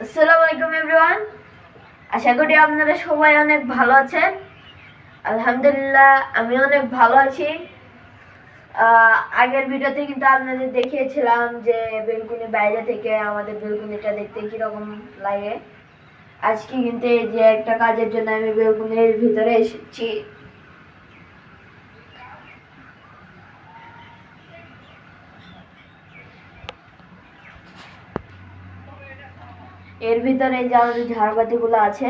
আসসালামু আলাইকুম এভরিওয়ান আশা করি আপনারা সবাই অনেক ভালো আছেন। আলহামদুলিল্লাহ, আমি অনেক ভালো আছি। আগের ভিডিওতে কিন্তু আপনাদের দেখিয়েছিলাম যে বেলকুনি বাইরে থেকে আমাদের বেলকুনিটা দেখতে কীরকম লাগে। আজকে কিন্তু এই যে একটা কাজের জন্য আমি বেলকুনির ভিতরে এসেছি। এর ভিতরে যে আমাদের ঝাড়বাতিগুলো আছে,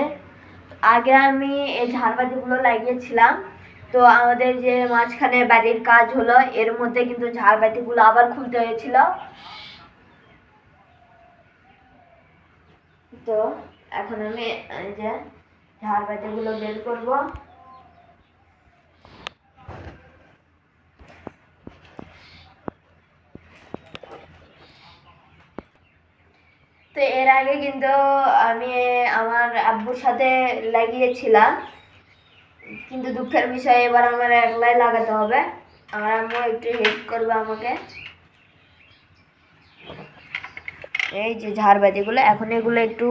আগে আমি এই ঝাড়বাতিগুলো লাগিয়েছিলাম। তো আমাদের যে মাঝখানে বাড়ির কাজ হলো, এর মধ্যে কিন্তু ঝাড়বাতিগুলো আবার খুলতে হয়েছিল। তো এখন আমি এই যে ঝাড়বাতিগুলো বের করব। তো এর আগে কিন্তু আমি আমার আব্বুর সাথে লাগিয়েছিলাম। কিন্তু দুঃখের বিষয়, এবার আমার একলাই লাগাতে হবে। আমার আম্মু একটু হেল্প করবে আমাকে। এই যে ঝাড়বাতিগুলো, এখন এগুলো একটু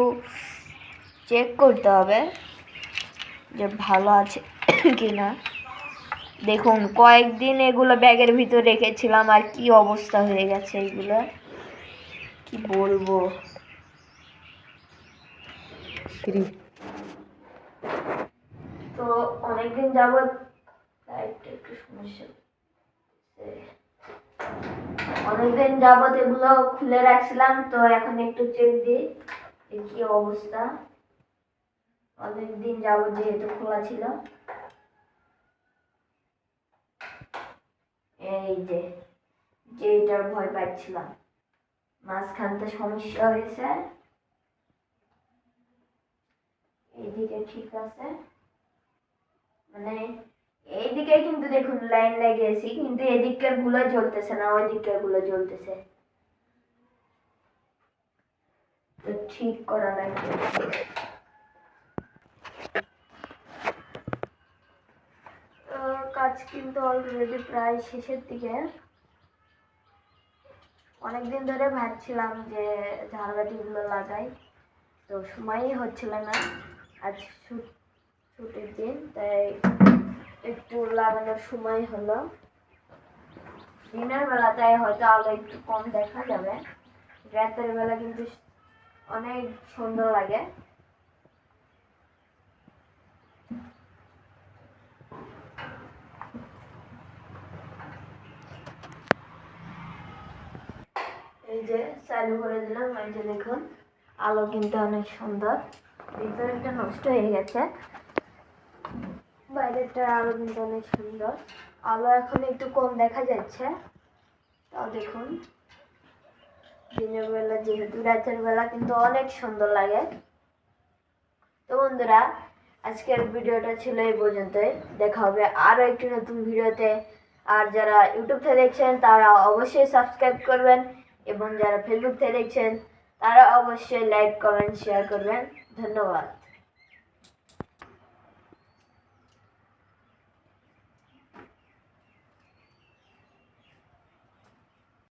চেক করতে হবে যে ভালো আছে কি না দেখুন, কয়েকদিন এগুলো ব্যাগের ভিতর রেখেছিলাম, আর কি অবস্থা হয়ে গেছে এগুলো? কি বলব? তো অনেকদিন যাবৎ লাইটটা একটু সমস্যা। অনেকদিন যাবৎ এগুলো খুলে রাখছিলাম, তো এখন একটু চেক দিই কি অবস্থা। অনেকদিন যাবৎ যেহেতু খোলা ছিল। এই যে যে এটার ভয় পাচ্ছিলাম। মাঝখানটা সমস্যা হয়েছে। এইদিকে ঠিক আছে। মানে এইদিকে কিন্তু দেখুন লাইন লাগিয়েছি, কিন্তু এদিকেরগুলো জ্বলতেছে না ওই দিকেরগুলো জ্বলতেছে। তো ঠিক করা লাগবে কাজ কিন্তু অলরেডি প্রায় শেষের দিকে। অনেকদিন ধরে ভাবছিলাম যে ঝাড়বাতিগুলো লাগাই, তো সময়ই হচ্ছিল না। আজ ছুটির দিন, তাই একটু লাগানোর সময় হলো। দিনের বেলাটায় হয়তো আলো একটু কম দেখা যাবে। রাতের বেলা কিন্তু অনেক সুন্দর লাগে। এই যে চালু করে দিলাম, এই যে দেখুন, আলো কিন্তু অনেক সুন্দর। ভিতরেরটা নষ্ট হয়ে গেছে। বাইরেরটা আলো কিন্তু অনেক সুন্দর। আলো এখন একটু কম দেখা যাচ্ছে। তাও দেখুন। দিনের বেলা যেহেতু, রাতের বেলা কিন্তু অনেক সুন্দর লাগে। তো বন্ধুরা, আজকের ভিডিওটা ছিল এই পর্যন্তই। দেখা হবে আরও একটি নতুন ভিডিওতে। আর যারা ইউটিউব থেকে দেখছেন, তারা অবশ্যই সাবস্ক্রাইব করবেন। এবং যারা ফেসবুক থেকে দেখছেন, তারা অবশ্যই লাইক, কমেন্ট শেয়ার করবেন। धन्यवाद.